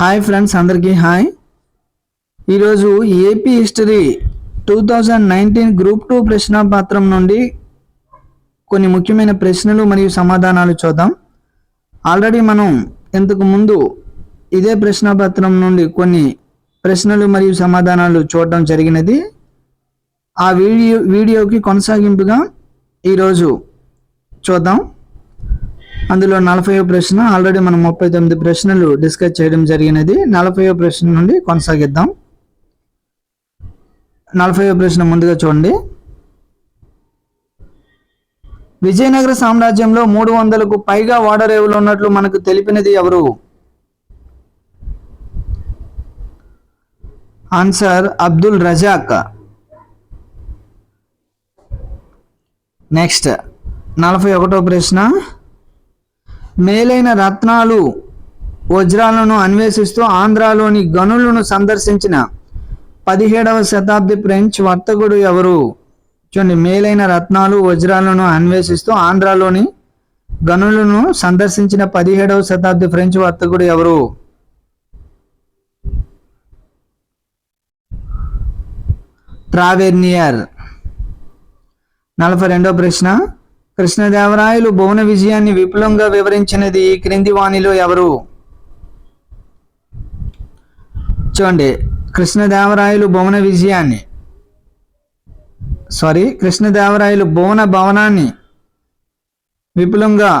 Hi friends అందరికీ hi. ఈరోజు AP history two thousand nineteen group two ప్రశ్నపత్రం నుండి కొన్ని ముఖ్యమైన ప్రశ్నలు మరియు సమాధానాలు చూద్దాం. ఆల్రెడీ మనం ఇంతకు ముందు ఇదే ప్రశ్నపత్రం నుండి కొన్ని ప్రశ్నలు మరియు సమాధానాలు చూడడం జరిగినది. ఆ వీడియో వీడియోకి కొనసాగింపుగా ఈరోజు చూద్దాం. అందులో నలభై ప్రశ్న ఆల్రెడీ మనం ముప్పై తొమ్మిది ప్రశ్నలు డిస్కస్ చేయడం జరిగినది. నలభై ప్రశ్న నుండి కొనసాగిద్దాం. నలభై ప్రశ్న ముందుగా చూడండి. విజయనగర సామ్రాజ్యంలో మూడు వందలకు పైగా ఓడరేవులు ఉన్నట్లు మనకు తెలిపినది ఎవరు? ఆన్సర్ అబ్దుల్ రజాక్. నెక్స్ట్ నలభై ఒకటో ప్రశ్న. మేలైన రత్నాలు వజ్రాలను అన్వేషిస్తూ ఆంధ్రాలోని గనులను సందర్శించిన పదిహేడవ శతాబ్ది ఫ్రెంచ్ వర్తకుడు ఎవరు? చూడండి మేలైన రత్నాలు వజ్రాలను అన్వేషిస్తూ ఆంధ్రాలోని గనులను సందర్శించిన పదిహేడవ శతాబ్ది ఫ్రెంచ్ వర్తకుడు ఎవరు? ట్రావెర్నియర్. నలభై రెండో ప్రశ్న. కృష్ణదేవరాయలు భువన విజయాన్ని విపులంగా వివరించినది ఈ క్రింది వాణిలో ఎవరు? చూడండి. కృష్ణదేవరాయలు భువన విజయాన్ని. సారీ కృష్ణదేవరాయలు భువన భవనాన్ని విపులంగా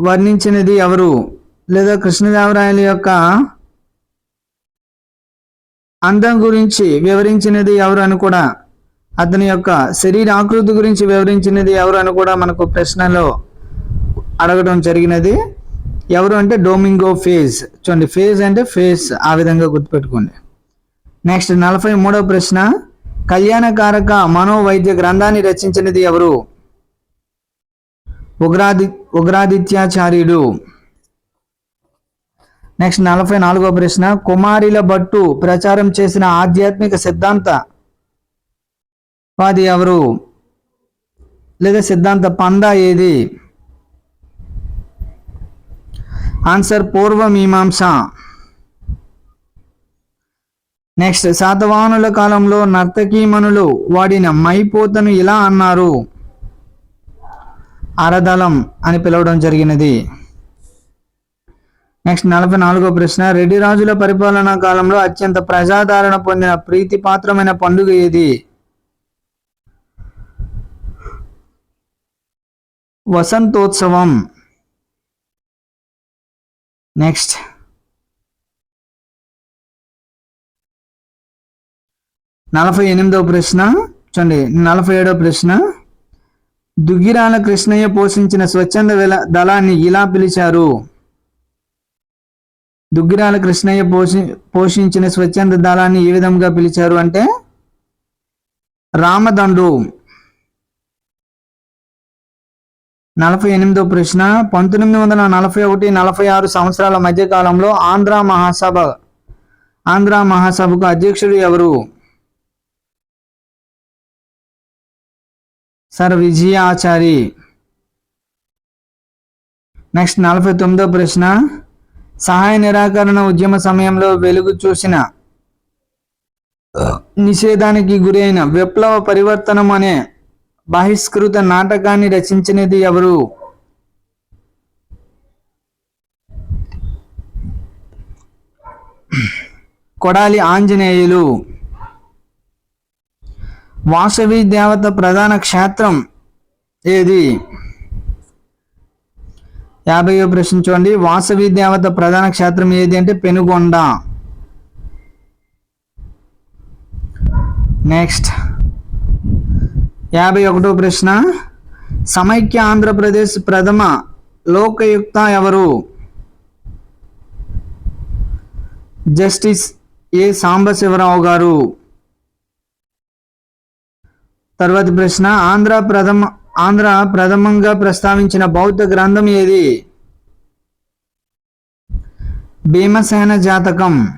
వర్ణించినది ఎవరు? లేదా కృష్ణదేవరాయల యొక్క అందం గురించి వివరించినది ఎవరు అని కూడా అతని యొక్క శరీర ఆకృతి గురించి వివరించినది ఎవరు అని కూడా మనకు ప్రశ్నలో అడగడం జరిగినది. ఎవరు అంటే డోమింగో ఫేజ్ చూడండి ఫేజ్ అంటే ఫేస్ ఆ విధంగా గుర్తుపెట్టుకోండి. నెక్స్ట్ నలభై మూడవ ప్రశ్న. కళ్యాణకారక మనోవైద్య గ్రంథాన్ని రచించినది ఎవరు? ఉగ్రాది ఉగ్రాదిత్యాచార్యుడు. నెక్స్ట్ నలభై నాలుగో ప్రశ్న. కుమారిల భట్టు ప్రచారం చేసిన ఆధ్యాత్మిక సిద్ధాంత వాది ఎవరు? లేదా సిద్ధాంత పందా ఏది? ఆన్సర్ పూర్వ మీమాంస. నెక్స్ట్ శాతవాహనుల కాలంలో నర్తకీమణులు వాడిన మైపోతను ఇలా అన్నారు. అరదళం అని పిలవడం జరిగినది. నెక్స్ట్ నలభై నాలుగో ప్రశ్న. రెడ్డి రాజుల పరిపాలనా కాలంలో అత్యంత ప్రజాదరణ పొందిన ప్రీతిపాత్రమైన పండుగ ఏది? వసంతోత్సవం. నెక్స్ట్ నలభై ఎనిమిదవ ప్రశ్న. చూడండి నలభై ఏడవ ప్రశ్న. దుగ్గిరాల కృష్ణయ్య పోషించిన స్వచ్ఛంద దళాన్ని ఇలా పిలిచారు. దుగ్గిరాల కృష్ణయ్య పోషి పోషించిన స్వచ్ఛంద దళాన్ని ఏ విధంగా పిలిచారు అంటే రామదండు. నలభై ఎనిమిదో ప్రశ్న పంతొమ్మిది వందల నలభై ఒకటి నలభై ఆరు సంవత్సరాల మధ్య కాలంలో ఆంధ్ర మహాసభ. ఆంధ్ర మహాసభకు అధ్యక్షుడు ఎవరు? సర్ విజయాచారి. నెక్స్ట్ నలభై తొమ్మిదో ప్రశ్న సహాయ నిరాకరణ ఉద్యమ సమయంలో వెలుగు చూసిన నిషేధానికి గురైన విప్లవ పరివర్తనం అనే బహిష్కృత నాటకాన్ని రచించినది ఎవరు? కొడాలి ఆంజనేయులు. వాసవి దేవత ప్రధాన క్షేత్రం ఏది? యాభైవ ప్రశ్న చూడండి. వాసవి దేవత ప్రధాన క్షేత్రం ఏది అంటే పెనుగొండ. నెక్స్ట్ యాభై ఒకటో ప్రశ్న. సమైక్య ఆంధ్రప్రదేశ్ ప్రథమ లోకయుక్త ఎవరు? జస్టిస్ ఏ సాంబశివరావు గారు. తర్వాతి ప్రశ్న ఆంధ్ర ప్రథమ ఆంధ్ర ప్రథమంగా ప్రస్తావించిన బౌద్ధ గ్రంథం ఏది? భీమసేన జాతకం.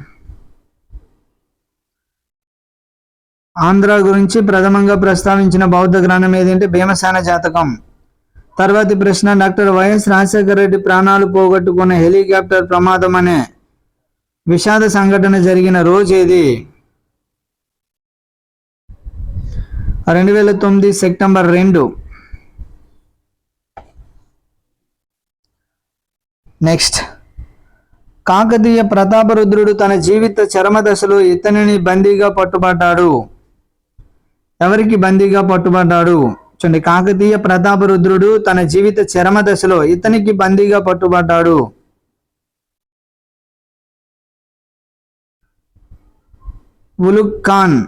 ఆంధ్ర గురించి ప్రథమంగా ప్రస్తావించిన బౌద్ధ గ్రంథం ఏదంటే భీమసేన జాతకం. తర్వాతి ప్రశ్న డాక్టర్ వైఎస్ రాజశేఖర రెడ్డి ప్రాణాలు పోగొట్టుకున్న హెలికాప్టర్ ప్రమాదం అనే విషాద సంఘటన జరిగిన రోజు ఏది? రెండు వేల తొమ్మిది సెప్టెంబర్ రెండు. నెక్స్ట్. కాకతీయ ప్రతాపరుద్రుడు తన జీవిత చరమ దశలో ఇతనిని బందీగా పట్టుబడ్డాడు. ఎవరికి బందీగా పట్టుబడ్డాడు? చూడండి కాకతీయ ప్రతాపరుద్రుడు తన జీవిత చరమ దశలో ఇతనికి బందీగా పట్టుబడ్డాడు. ఉలుక్ ఖాన్.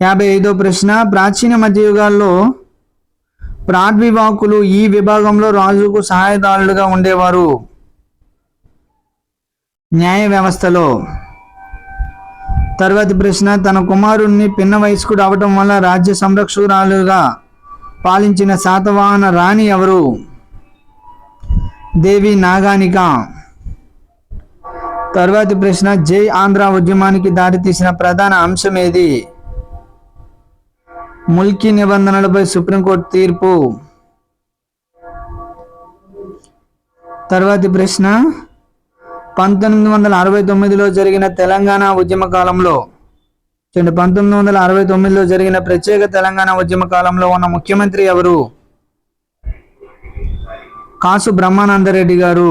యాభై ఐదో ప్రశ్న ప్రాచీన మధ్యయుగాల్లో ప్రాడ్వివాకులు ఈ విభాగంలో రాజుకు సహాయదారులుగా ఉండేవారు. న్యాయ వ్యవస్థలో తర్వాతి ప్రశ్న తన కుమారుణ్ణి పిన్న వయస్కుడు అవటం వల్ల రాజ్య సంరక్షకురాలుగా పాలించిన శాతవాహన రాణి ఎవరు? దేవి నాగానిక. తర్వాతి ప్రశ్న జై ఆంధ్ర ఉద్యమానికి దారితీసిన ప్రధాన అంశం ఏది? ముల్కీ నిబంధనలపై సుప్రీంకోర్టు తీర్పు. తర్వాతి ప్రశ్న పంతొమ్మిది వందల అరవై తొమ్మిదిలో జరిగిన తెలంగాణ ఉద్యమ కాలంలో చూడండి పంతొమ్మిది వందల అరవై తొమ్మిదిలో జరిగిన ప్రత్యేక తెలంగాణ ఉద్యమ కాలంలో ఉన్న ముఖ్యమంత్రి ఎవరు? కాసు బ్రహ్మానందరెడ్డి గారు.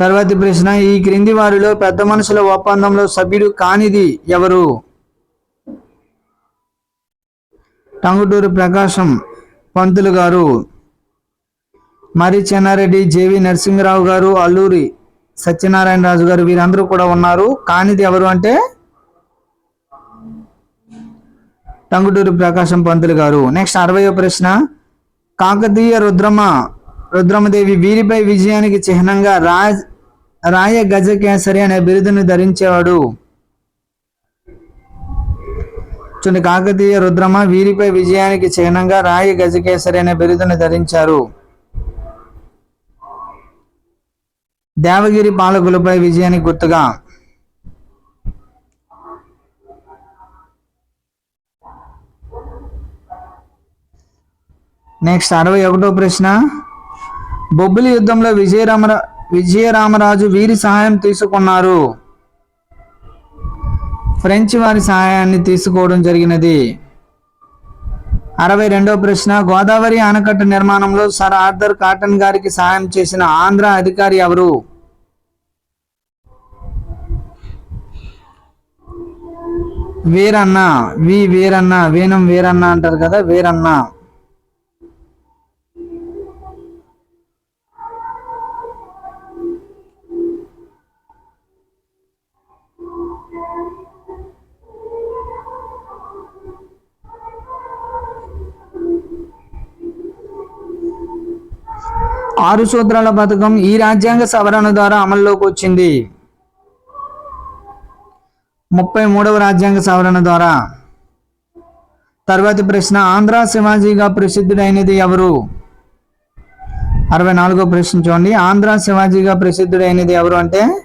తర్వాతి ప్రశ్న ఈ క్రింది వారిలో పెద్ద మనుషుల ఒప్పందంలో సభ్యుడు కానిది ఎవరు? టంగుటూరు ప్రకాశం పంతులు గారు. మరి చెన్నారెడ్డి జేవి నరసింహరావు గారు అల్లూరి సత్యనారాయణ రాజు గారు వీరందరూ కూడా ఉన్నారు. కానిది ఎవరు అంటే టంగుటూరు ప్రకాశం పంతులు గారు. నెక్స్ట్ అరవయో ప్రశ్న. కాకతీయ రుద్రమ రుద్రమదేవి వీరిపై విజయానికి చిహ్నంగా రాజ్ రాయ గజకేసరి అనే బిరుదును ధరించేవాడు. చూడండి కాకతీయ రుద్రమ వీరిపై విజయానికి చిహ్నంగా రాయ గజకేసరి అనే బిరుదును ధరించారు. దేవగిరి పాలకులపై విజయానికి గుర్తుగా నెక్స్ట్ అరవై ఒకటో ప్రశ్న. బొబ్బిలి యుద్ధంలో విజయరామరా విజయరామరాజు వీరి సహాయం తీసుకున్నారు. ఫ్రెంచ్ వారి సహాయాన్ని తీసుకోవడం జరిగినది. అరవై రెండవ ప్రశ్న గోదావరి ఆనకట్ట నిర్మాణంలో సర్ ఆర్థర్ కాటన్ గారికి సహాయం చేసిన ఆంధ్ర అధికారి ఎవరు? వీరన్న వి వీరన్న వేణం వీరన్న అంటారు కదా వీరన్న. ఆరు సూత్రాల పథకం ఈ రాజ్యాంగ సవరణ ద్వారా అమల్లోకి వచ్చింది. ముప్పై మూడవ రాజ్యాంగ సవరణ ద్వారా. తర్వాతి ప్రశ్న ఆంధ్ర శివాజీగా ప్రసిద్ధుడైనది ఎవరు? అరవై నాలుగో ప్రశ్న చూడండి. ఆంధ్ర శివాజీగా ప్రసిద్ధుడైనది ఎవరు అంటే?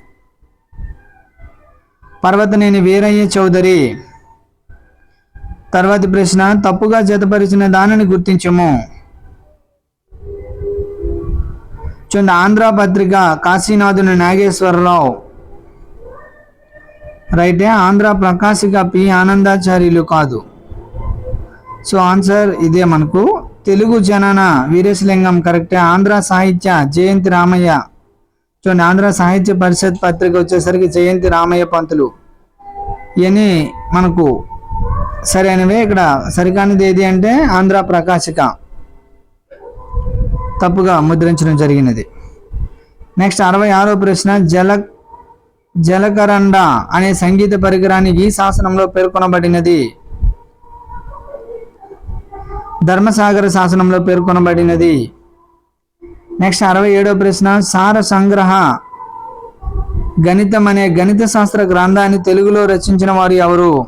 పర్వతనేని వీరయ్య చౌదరి. తర్వాతి ప్రశ్న తప్పుగా జతపరిచిన దానిని గుర్తించము. చూడండి ఆంధ్ర పత్రిక కాశీనాథుని నాగేశ్వరరావు. రైటే ఆంధ్ర ప్రకాశిక పి ఆనందాచార్యులు కాదు. సో ఆన్సర్ ఇదే మనకు. తెలుగు జనన వీరేశలింగం కరెక్టే. ఆంధ్ర సాహిత్య జయంతి రామయ్య. చూడండి ఆంధ్ర సాహిత్య పరిషత్ పత్రిక వచ్చేసరికి జయంతి రామయ్య పంతులు. ఇవన్నీ మనకు సరైనవే. ఇక్కడ సరికానిది ఏది అంటే ఆంధ్ర ప్రకాశిక. తప్పుగా ముద్రించడం జరిగినది. నెక్స్ట్ అరవై ఆరో ప్రశ్న జలక్ జలకరండ అనే సంగీత పరికరాన్ని ఈ శాసనంలో పేర్కొనబడినది. ధర్మసాగర శాసనంలో పేర్కొనబడినది. నెక్స్ట్ అరవై ఏడో ప్రశ్న సార సంగ్రహ గణితం అనే గణిత శాస్త్ర గ్రంథాన్ని తెలుగులో రచించిన వారు ఎవరు?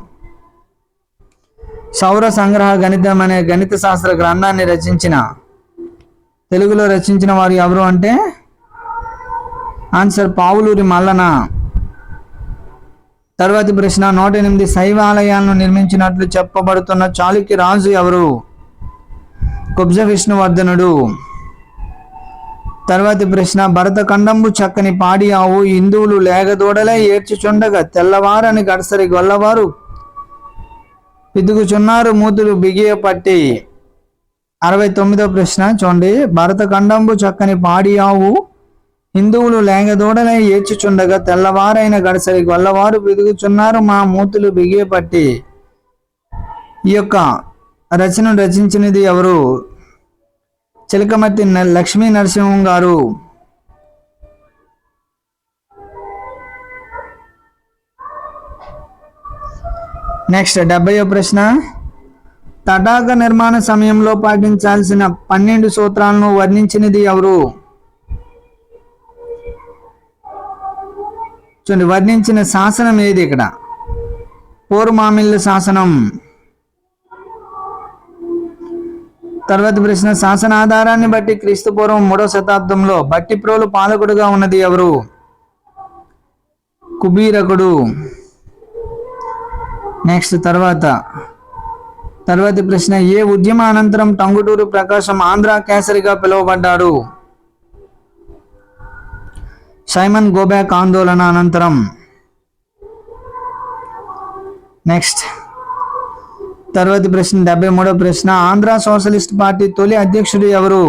సౌర సంగ్రహ గణితం అనే గణిత శాస్త్ర గ్రంథాన్ని రచించిన తెలుగులో రచించిన వారు ఎవరు అంటే? ఆన్సర్ పావులూరి మల్లన తర్వాతి ప్రశ్న నూట ఎనిమిది శైవాలయాలను నిర్మించినట్లు చెప్పబడుతున్న చాళుక్య రాజు ఎవరు? కుబ్జ విష్ణువర్ధనుడు. తర్వాతి ప్రశ్న భరతఖండంబు చక్కని పాడి ఆవు హిందువులు లేగదూడలే ఏడ్చుచుండగా తెల్లవారని గడసరి గొల్లవారు పిదుగుచున్నారు మూతులు బిగియ పట్టి అరవై తొమ్మిదో ప్రశ్న చూడండి భరతఖండంబు చక్కని పాడి ఆవు హిందువులు లేగదూడలే ఏడ్చుచుండగా తెల్లవారైన గడసరి గొల్లవారు వెదుగుచున్నారు మా మూతులు బిగియపట్టి ఈ యొక్క రచన రచించినది ఎవరు? చిలకమతి లక్ష్మీ నరసింహం గారు. నెక్స్ట్ డెబ్బయో ప్రశ్న. తటాక నిర్మాణ సమయంలో పాటించాల్సిన పన్నెండు సూత్రాలను వర్ణించినది ఎవరు? చూడండి వర్ణించిన శాసనం ఏది ఇక్కడ? పోరుమామిళ్ళ శాసనం. తర్వాత ప్రశ్న శాసన ఆధారాన్ని బట్టి క్రీస్తు పూర్వం మూడో శతాబ్దంలో బట్టిప్రోలు పాలకుడుగా ఉన్నది ఎవరు? కుబీరకుడు. నెక్స్ట్ తర్వాత తర్వాతి ప్రశ్న ఏ ఉద్యమ అనంతరం టంగుటూరు ప్రకాశం ఆంధ్ర కేసరిగా పిలువబడ్డాడు? సైమన్ గోబ్యాక్ ఆందోళన అనంతరం. నెక్స్ట్ తర్వాతి ప్రశ్న డెబ్బై మూడో ప్రశ్న. ఆంధ్ర సోషలిస్ట్ పార్టీ తొలి అధ్యక్షుడు ఎవరు?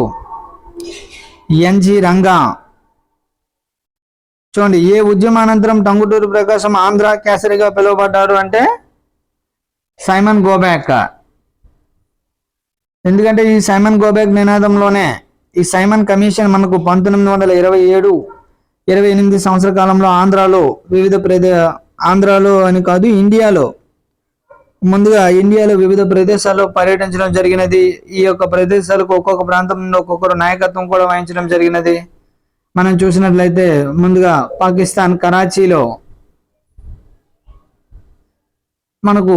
N G Ranga. చూడండి ఏ ఉద్యమానంతరం టంగుటూరు ప్రకాశం ఆంధ్ర కేసరిగా పిలువబడ్డారు అంటే సైమన్ గోబ్యాక్. ఎందుకంటే ఈ సైమన్ గోబ్యాక్ నినాదంలోనే ఈ సైమన్ కమిషన్ మనకు పంతొమ్మిది వందల ఇరవై ఏడు ఇరవై ఎనిమిది సంవత్సర కాలంలో ఆంధ్రాలో వివిధ ప్రదే ఆంధ్రాలో అని కాదు ఇండియాలో ముందుగా ఇండియాలో వివిధ ప్రదేశాల్లో పర్యటించడం జరిగినది. ఈ యొక్క ప్రదేశాలకు ఒక్కొక్క ప్రాంతంలో ఒక్కొక్కరు నాయకత్వం కూడా వహించడం జరిగినది. మనం చూసినట్లయితే ముందుగా పాకిస్తాన్ కరాచీలో మనకు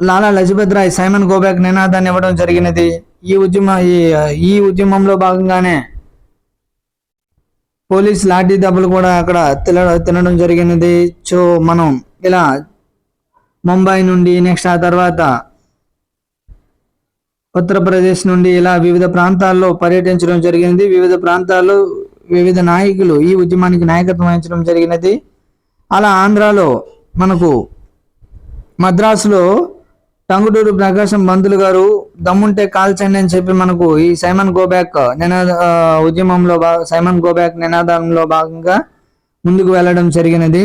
Lala Lajpat Rai Simon go back నినాదాన్ని ఇవ్వడం జరిగినది. ఈ ఉద్యమ ఈ ఈ ఉద్యమంలో భాగంగానే పోలీస్ లాఠీ దెబ్బలు కూడా అక్కడ తినడం జరిగినది. సో మనం ఇలా ముంబై నుండి నెక్స్ట్ ఆ తర్వాత ఉత్తరప్రదేశ్ నుండి ఇలా వివిధ ప్రాంతాల్లో పర్యటించడం జరిగినది వివిధ ప్రాంతాల్లో వివిధ నాయకులు ఈ ఉద్యమానికి నాయకత్వం వహించడం జరిగినది. అలా ఆంధ్రాలో మనకు మద్రాసులో టంగుటూరు ప్రకాశం బంతులు గారు దమ్ముంటే కాల్చండి అని చెప్పి మనకు ఈ సైమన్ గోబ్యాక్ నినాద ఉద్యమంలో సైమన్ గోబ్యాక్ నినాదంలో భాగంగా ముందుకు వెళ్ళడం జరిగినది.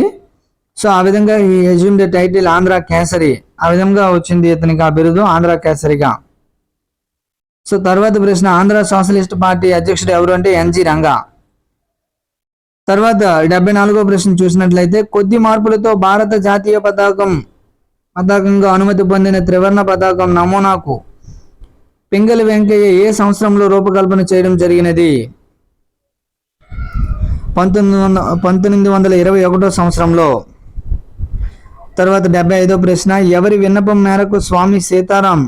సో ఆ విధంగా ఈ assume the title Andhra Kesari ఆ విధంగా వచ్చింది ఇతనికి ఆ బిరుదు ఆంధ్ర కేసరిగా. సో తర్వాత ప్రశ్న ఆంధ్ర సోషలిస్ట్ పార్టీ అధ్యక్షుడు ఎవరు? అంటే ఎన్జి రంగా. తర్వాత డెబ్బై నాలుగో ప్రశ్న చూసినట్లయితే కొద్ది మార్పులతో భారత జాతీయ పతాకం పతాకంగా అనుమతి పొందిన త్రివర్ణ పతాకం నమూనాకు పింగళి వెంకయ్య ఏ సంవత్సరంలో రూపకల్పన చేయడం జరిగినది? పంతొమ్మిది వందల పంతొమ్మిది వందల ఇరవై ఒకటో సంవత్సరంలో. తర్వాత డెబ్బై ఐదో ప్రశ్న ఎవరి విన్నపం మేరకు స్వామి సీతారాం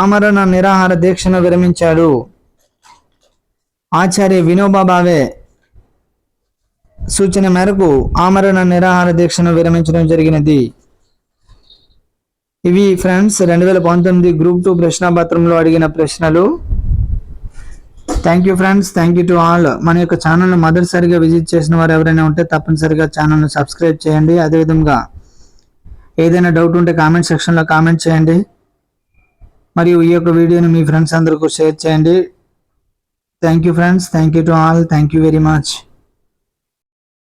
ఆమరణ నిరాహార దీక్షను విరమించాడు? ఆచార్య వినోబా భావే సూచన మేరకు ఆమరణ నిరాహార దీక్షను విరమించడం జరిగినది. ఇవి ఫ్రెండ్స్ రెండు వేల పంతొమ్మిది గ్రూప్ టూ ప్రశ్నాపత్రంలో అడిగిన ప్రశ్నలు. Thank you friends thank you to all మన యొక్క ఛానల్ను మొదటిసారిగా విజిట్ చేసిన వారు ఎవరైనా ఉంటే తప్పనిసరిగా ఛానల్ను సబ్స్క్రైబ్ చేయండి. అదేవిధంగా ఏదైనా డౌట్ ఉంటే కామెంట్ సెక్షన్లో కామెంట్ చేయండి. మరియు ఈ యొక్క వీడియోని మీ ఫ్రెండ్స్ అందరికీ షేర్ చేయండి. Thank you friends thank you to all thank you very much